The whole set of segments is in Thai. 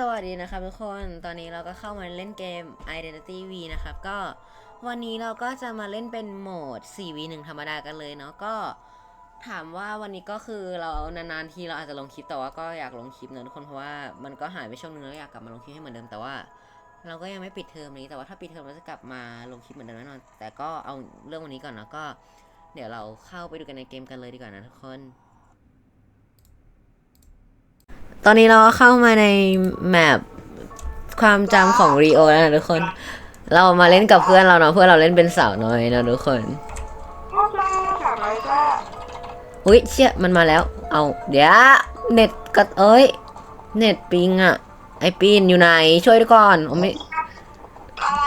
สวัสดีนะครับทุกคน ตอนนี้เราก็เข้ามาเล่นเกม Identity V นะครับ ก็วันนี้เราก็จะมาเล่นเป็นโหมด 4v1 ธรรมดากันเลยเนาะ ก็ถามว่าวันนี้ก็คือเรานานๆทีเราอาจจะลงคลิปแต่ว่าก็อยากลงคลิปเนอะทุกคนเพราะว่ามันก็หายไปช่วงนึงแล้วอยากกลับมาลงคลิปให้เหมือนเดิมแต่ว่า เราก็ยังไม่ปิดเทอมนี้แต่ว่าถ้าปิดเทอมเราจะกลับมาลงคลิปเหมือนเดิมแน่นอน แต่ก็เอาเรื่องวันนี้ก่อนเนาะก็ เดี๋ยวเราเข้าไปดูกันในเกมกันเลยดีกว่านะทุกคน ตอนนี้เราก็เข้ามาในแมปความจำของรีโอแล้วนะทุกคน เรามาเล่นกับเพื่อนเราเนาะเพื่อนเราเล่นเป็นสาวน้อยนะทุกคนพวกเราสาวน้อยก็อุ้ยเชี่ยมันมาแล้ว เอา เดี๋ยว เน็ตกัดเอ้ย เน็ตปิงอะไอปีนอยู่ไหน ช่วยด้วยก่อนโอ้ไม่อะไร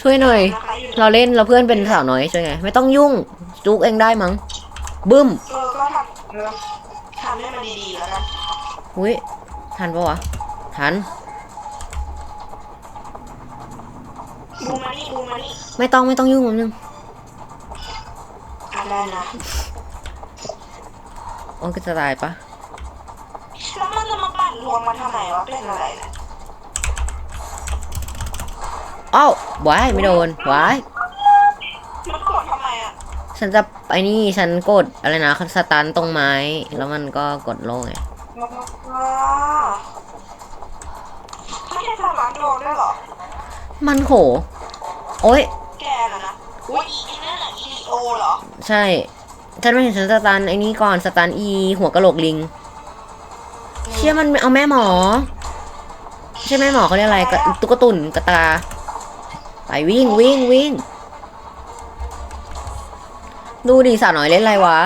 ช่วยหน่อยนะคะอยู่เราเล่นเราเพื่อนเป็นสาวน้อยช่วยไง ไม่ต้องยุ่ง จุกเองได้มั้งบึ้มเออก็ทำเออทำให้มันดีๆแล้วกัน อุ้ย ทันปะวะ ทัน บูมานี่บูมานี่ไม่ต้องไม่ต้องยุ่งมันนึงอะไรนะโอ้ก็จะตายปะแล้วมันจะมาปั่นรวมมาทำไมวะเป็นอะไรเนี่ยอ้าววายไม่โดนวายมันกดทำไมอะฉันจะไอ้นี่ฉันกดอะไรนะสตันตรงไม้ แล้วมันก็กดโล่ไงอ๋อ ไม่ได้ทำร้านโดนด้วยเหรอ มันโห โอ้ยแกน่ะนะ อุ้ยอีนั่นน่ะอีดีโอเหรอ ใช่ ฉันไม่เห็นฉันสตันไอ้นี่ก่อนสตันอีหัวกะโหลกลิง เชื่อมันเอาแม่หมอ ใช่แม่หมอเขาเรียกอะไรกระตุ๊กตุ่นกระตา ไปวิ่งวิ่งวิ่ง ดูดิสาวน้อยเล่นอะไรวะ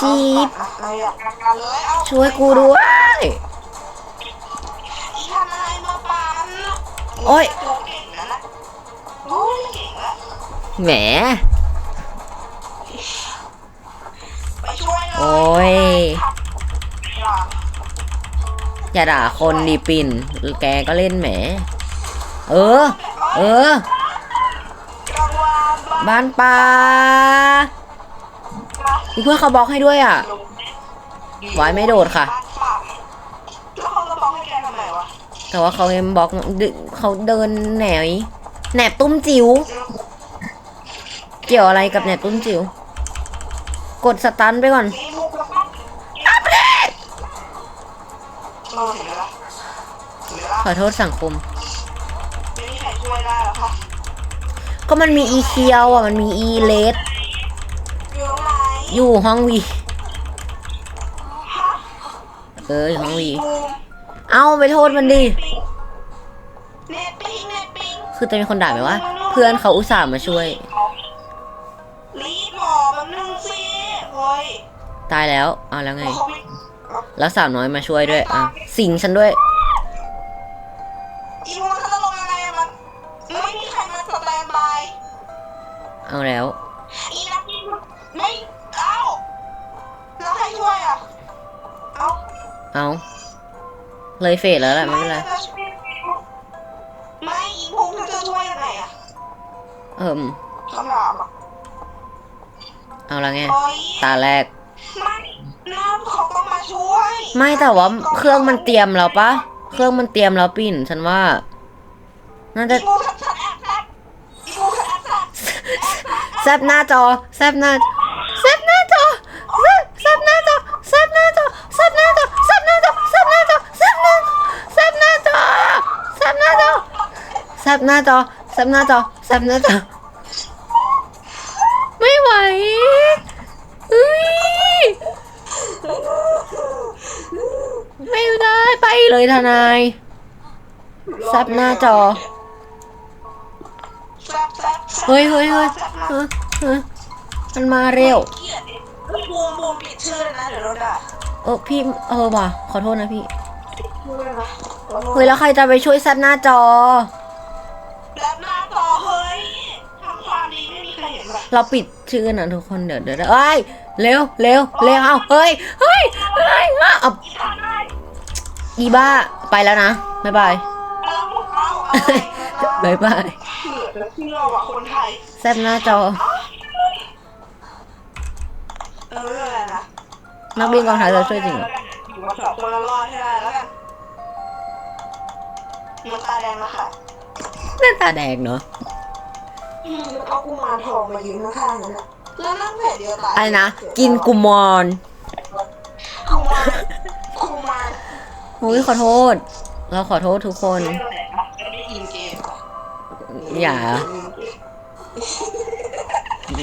ชีพเอาปั่นอะไรอะกันเลยเอาช่วยกูด้วยอีทนายมาปั่นโอ๊ยตัวเก่งนะนะโอ้ยเก่งละแหมไปช่วยเลยโอ้ยอย่าอย่าด่าคนดีปิ่นแกก็เล่นแหม เออ เออกลางวานบ้าบ้านปลา มีเพื่อนเขาบล็อกให้ด้วยอะไว้ไม่โดดค่ะบ้านฝากแล้วเขาจะบอกให้แกทำไมวะแต่ว่าเขาเอ็มบล็อกดึเขาเดินแหนวแหนบตุ้มจิ๋วเกี่ยวอะไรกับแหนบตุ้มจิ๋วกดสตันไปก่อนนี่มุกแล้วก็อัปเดตเออเห็นไหมล่ะเห็นไหมล่ะขอโทษสังคม ไม่มีใครช่วยได้แล้วค่ะก็มันมีอีเคียวอะมันมีอีเลสอยู่ไหน อยู่ห้องวีฮะเอออยู่ห้องวีบูมเอาไปโทษมันดิเน็ตปิงเน็ตปิงคือจะมีคนด่าไหมว่า เพื่อนเขาอุตส่าห์มาช่วย รีบหมอมันนึงสิโอ้ยตายแล้วเอาแล้วไงเขาไม่แล้วสาวน้อยมาช่วยด้วยอะสิงฉันด้วยอีโมจะลงยังไงอะมันไม่มีใครมาสแตนบายเอาแล้ว เลยเฟดแล้วแหละไม่เป็นไรจะช่วยไม่อีภูมิจะช่วยยังไงอะเอิ่มคำถามอะเอาละไงโอ้ยตาแรก ไม่น้ำเขาต้องมาช่วย ไม่แต่ว่าเครื่องมันเตรียมแล้วปะ เครื่องมันเตรียมแล้วปิ่น ฉันว่า น่าจะอีภูมิฉันแอบแซบอีภูมิฉันแอบแซบแซบหน้าจอแซบหน้าแซบหน้าจอแซบแซบหน้าจอแซบหน้าจอแซบหน้าจอแซบหน้าจอแซบหน้าจอแซบหน้าแซบหน้าจอแซบหน้าจอแซ บหน้าจอแซบหน้าจอแซบหน้าจอ ไม่ไหวอุ้ยไม่ได้ไปเลยทนายแซบหน้าจอ เฮ้ยเฮ้ยเฮ้ยเฮ้ยเฮ้ยมันมาเร็ว บูมบูมปิดชื่อเลยนะเดี๋ยวเราด่าเออพี่เออว่ะขอโทษนะพี่พูดเลยนะ เฮ้ยแล้วใครจะไปช่วยแซดหน้าจอ เห็นแบบเราปิดชื่อนะทุกคนเดี๋ยวเดี๋ยวเดี๋ยวเอ้ยเร็วเร็วเร็วเอาเฮ้ยเฮ้ยเฮ้ยเอาเอาอีทำได้อีบ้าไปแล้วนะบ๊ายบายเอาเอาเอาบ๊ายบายเหลือจะเชื่อว่ะคนไทยแซดหน้าจอเอออะไรนะนักบินกองทัพจะช่วยจริงเหรออยู่กับสองคนแล้วรอดให้ได้แล้วกันมันตาแดงแล้วค่ะหน้าตาแดงเนาะ เอากุมารทองมายืนข้างๆนั่นแหละแล้วนั่งแผ่เดียวตายอะไรนะ กินกุมอนกุมารกุมารอุ้ยขอโทษ เราขอโทษทุกคน ไม่เป็นไรครับไม่ได้อินเกมอย่า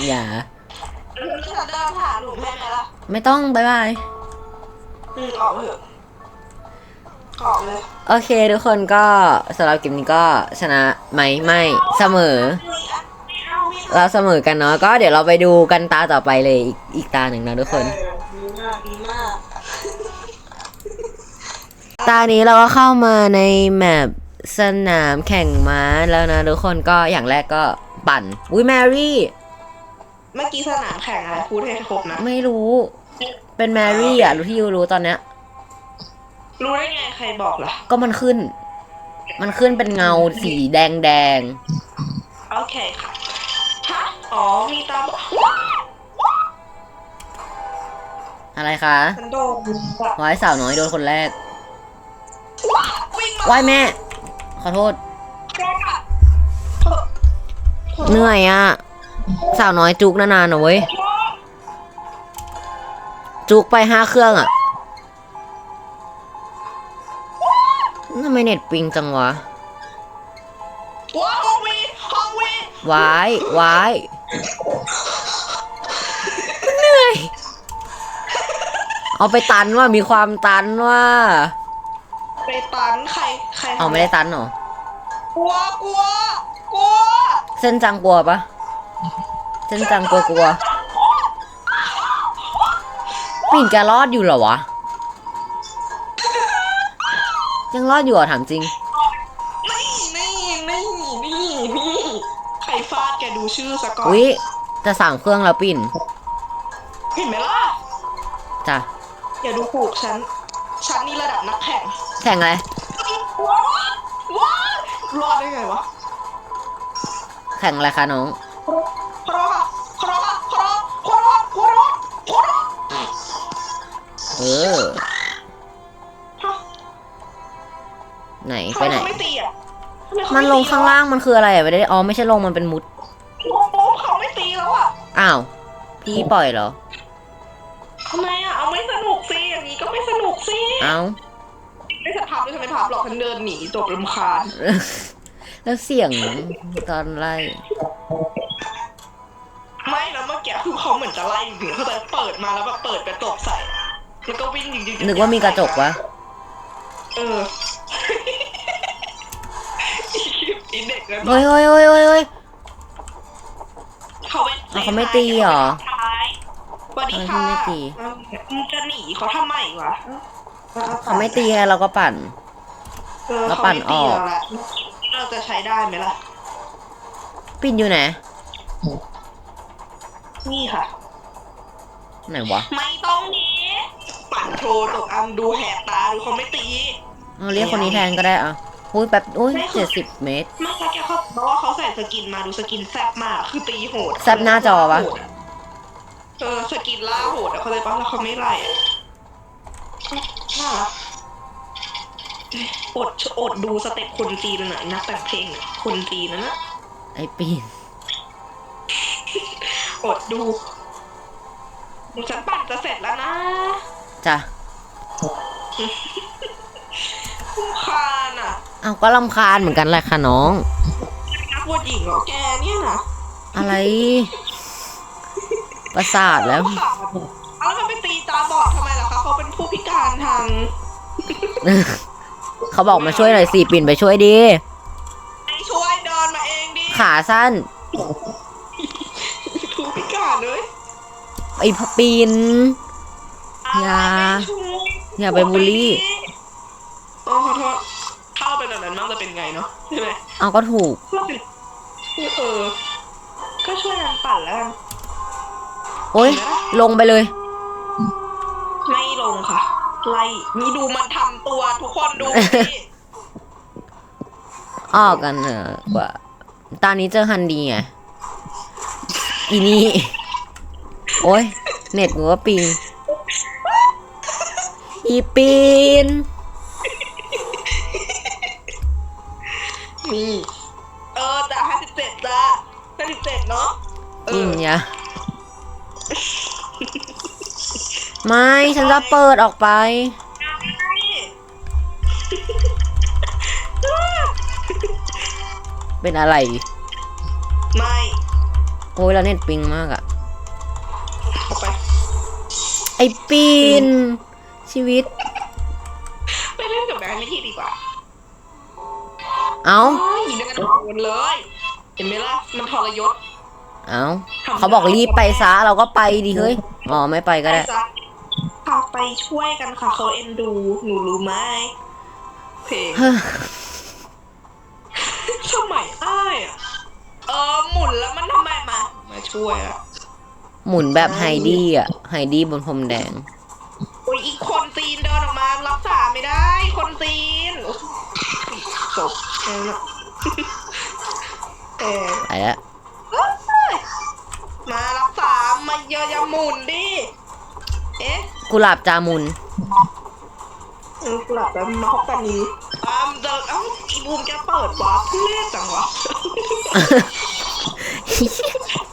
อย่านี่เราเดินผ่านหลุมให้ไหมล่ะไม่ต้องบายบาย อืมออกเถอะออกเลย โอเคทุกคนก็สำหรับเกมนี้ก็ชนะไหมไม่เสมอไม่เอาไม่ เอาเราเสมอกันเนาะก็เดี๋ยวเราไปดูกันตาต่อไปเลยอีกอีกตาหนึ่งนะทุกคนเออดีมากดีมากตานี้เราก็เข้ามาในแมปสนามแข่งม้าแล้วนะทุกคนก็อย่างแรกก็ปั่นอุ้ยแมรี่ เมื่อกี้สนามแข่งอะไรพูดให้ครบนะ ไม่รู้ เป็นแมรี่อะรู้ที่ยูรู้ตอนเนี้ย รู้ได้ไงใครบอกล่ะก็มันขึ้น มันขึ้นเป็นเงาสีแดงแดงโอเคค่ะฮะ อ๋อ มีตาบอกว้าวๆอะไรคะฉันโดนแบบวายสาวน้อยโดนคนแรกว้าววิ่งมาวายแม่ ขอโทษ แกอะเหนื่อยอะสาวน้อยจุกนานๆนะเว้ย จุกไปห้าเครื่องอะทำไมเน็ตปิงจังวะว้าวห้องวีห้องวีวายวาย เหนื่อย เอาไปตันว่ามีความตันว่าไปตันใครใครทำเอาไม่ได้ตันเหรอ กลัวกลัวกลัวเส้นจังกลัวปะเส้นจังกลัวกลัวปิ่นแกรอดอยู่เหรอวะ ยังรอดอยู่เหรอถามจริง ฟาดแกดูชื่อซะก่อนอุ๊ยจะสั่งเครื่องแล้วปิ่นเห็นไหมล่ะ จ้ะอย่าดูถูกฉัน ฉันนี่ระดับนักแข่งแข่งอะไรว้าวว้าวรอดได้ไงวะ แข่งอะไรคะน้องขอโทษค่ะขอโทษค่ะขอโทษขอโทษขอโทษขอโทษเออ ไหนไปไหน ทำมเขาไม่ตีอะทำไเข มันลงข้างล่างมันคืออะไรอะไม่ได้อ๋อไม่ใช่ลงมันเป็นมุดโอ้โหเขาไม่ตีแล้วอะอ้าว พี่ปล่อยเหรอทำไมอะเอาไม่สนุกสิอย่างนี้ก็ไม่สนุกสิเอ้าไม่จะพับไม่จะไม่พับหรอกฉันเดินหนีจบลำคาญแล้วเสียงตอนไล่ไม่แล้วเมื่อกี้คือเขาเหมือนจะไล่หนีเขาแต่เปิดมาแล้วแบบเปิดกระจกใส่แล้วก็วิ่งจริงๆนึกว่ามีกระจกวะเออ อีเด็กเลยเฮ้ยเฮ้ยเฮ้ยเฮ้ยเฮ้ย เขาไม่อ๋อเขาไม่ตีเหรอสวัสดีทำไมค่ะไม่ตี มึงจะหนีเขาทำไมวะเขาไม่ตีไงเราก็ปั่น เออแล้วเขาปั่นไม่ตีออก เราละเราจะใช้ได้ไหมล่ะ ปิ่นอยู่ไหน นี่ค่ะ ไหนวะไม่ต้องหนีปั่นโชว์ตกอันดูแหกตาดูเขาไม่ตี เอาเรียกคนนี้แทนก็ได้อะ อุ้ยแป๊บอุ้ยเจ็ดสิบเมตร ไม่ใช่แกเขาเพราะว่าเขาใส่สกินมาดูสกินแซ่บมาก คือตีโหดแซ่บหน้าจอปะ เออสกินล่าโหดอะเขาเลยปะแล้วเขาไม่ไล่อะน่ารักอดอดดูสเต็ปคนจีนหน่อยนักแต่งเพลงน่ะคนจีนนะนะไอ้ปิ่นอดดูดูฉันปั่นจะเสร็จแล้วนะ จ้ะคุ้มคานอะ เอาก็ลำคาญเหมือนกันแหละค่ะน้องนักบวชหญิงเหรอแกเนี่ยนะอะไร ประสาทแล้ว เอาแล้วมันไปตีตาบอดทำไมล่ะคะเขาเป็นผู้พิการทางเขาบอกมาช่วยหน่อยสิปิ่นไปช่วยดีไอ้ช่วยเดินมาเองดิขาสั้นผู้พิการเลยไอ้พะปินอย่าไม่ช่วยอย่าไปบูลลี่โเอาก็ถูกเออ ก็ช่วยกันปั่นแล้วกันโอ้ยลงไปเลย ไม่ลงค่ะ ไล่นี่ดูมันทำตัวทุกคนดูดิออกกันเถอะกว่า ตอนนี้เจอฮันดีไง อีนี่ โอ้ย เน็ตกูก็ปิง อีปีน นี่เออแต่ห้าสิบเจ็ดจ้ะห้าสิบเจ็ดเนาะเอจริงอยะไม่ฉันจะเปิดออกไปเป็นอะไร ไม่โอ้ยแล้วเน็ตปิงมากอะออกไปไอปีน ชีวิต เอ้าโอ้ยเดินออกเลย เห็นไหมล่ะ มันทรยศ เอ้าเขาบอกรีบไปซะเราก็ไปดิเฮ้ย อ๋อไม่ไปก็ได้ปซะพาไปช่วยกันค่ะเขาเอ็นดู หนูรู้ไหมเพลงเฮ้อสมัยอ้ายอะ เออหมุนแล้วมันทำไมมา มาช่วยอะ หมุนแบบไฮดี้อะไฮดี้บนพรมแดงโอ้ยอีกคนจีนเดินออกมารักษาไม่ได้ คนจีนโอ้ยจบ แค่นั้นอะเออไปแล้วมารักษามาเยอะอยาหมุนดิ เอ๊ะกุหลาบจามุน เออกุหลาบแล้วมาฮอกกันนี้อ้ามเดินเอ้าอีบูมจะเปิดวาร์ปเล่จังวะ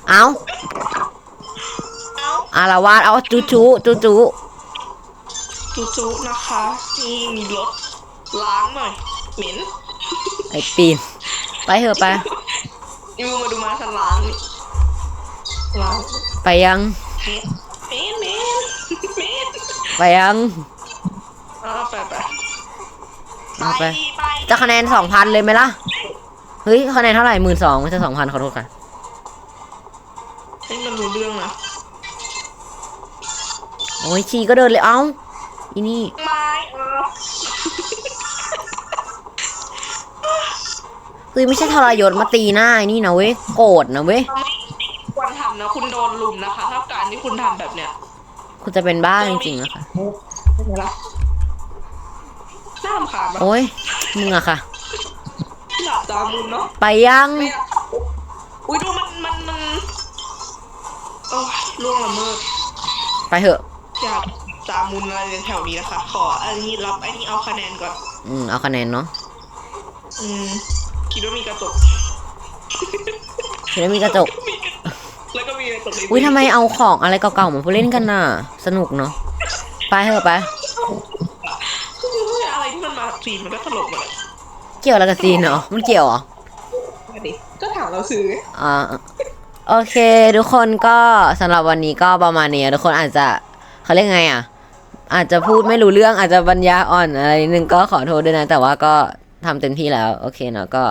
เอ้าเอ้า อารวาสเอาจุจุจุจุจุๆนะคะนี่มีรถล้างหน่อย เหม็นไอ ปีน ไปเถอะไปอีบูมมาดูมาฉันล้างนี่ล้างไปยังเหม็นเหม็นเหม็นไปยังเอาไปไปเอาไปดีไปจะคะแนนสองพันเลยไหมล่ะ เฮ้ยคะแนนเท่าไหร่หมื่นสองไม่ใช่สองพันขอโทษค่ะให้มันรู้เรื่องนะโอ้ยชีก็เดินเลยเอ้าอีนี่ เฮ้ยไม่ใช่ทรยศมาตีหน้าไอ้นี่นะเว้ยโกรธนะเว้ยไม่ควรทำนะคุณโดนลุมนะคะ ถ้าการที่คุณทำแบบเนี้ยคุณจะเป็นบ้าจริงๆอะค่ะเป็นไงล่ะน่ารำคาญปะโอ้ยมึงอะค่ะ หลับตามุนเนาะไปยังไม่อยากอุ้ยดูมันมันมันโอ้ยล่วงละเมิดไปเถอะ อยากตามุนอะไรแถวนี้นะคะ ขออันนี้รับอันนี้เอาคะแนนก่อน อืมเอาคะแนนเนาะ อืม คิดว่ามีกระจกจะได้มีกระจก แล้วก็มีกระจกในอุ้ยทำไมเอาของอะไรเก่าๆมาพูดเล่นกันน่ะ สนุกเนาะ ไปเถอะไปอะไรที่มันมาฟีนมันก็ตลกหมดเลยเกี่ยวอะไรกับซีนเนาะมันเกี่ยวเหรอ มาดิก็ถามเราซื้อ อ่าโอเค ทุกคนก็สำหรับวันนี้ก็ประมาณนี้ทุกคนอาจจะเขาเรียกไงอะ อาจจะพูดไม่รู้เรื่องอาจจะบรรยายอ่อนอะไรนิดนึงก็ขอโทษด้วยนะ แต่ว่าก็ ทำเต็มที่แล้ว โอเคเนาะก็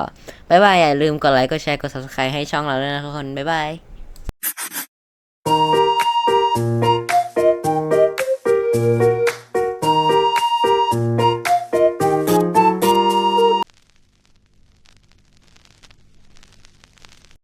บายบายอย่าลืมกดไลค์กดแชร์กด subscribe ให้ช่องเราด้วยนะทุกคนบายบาย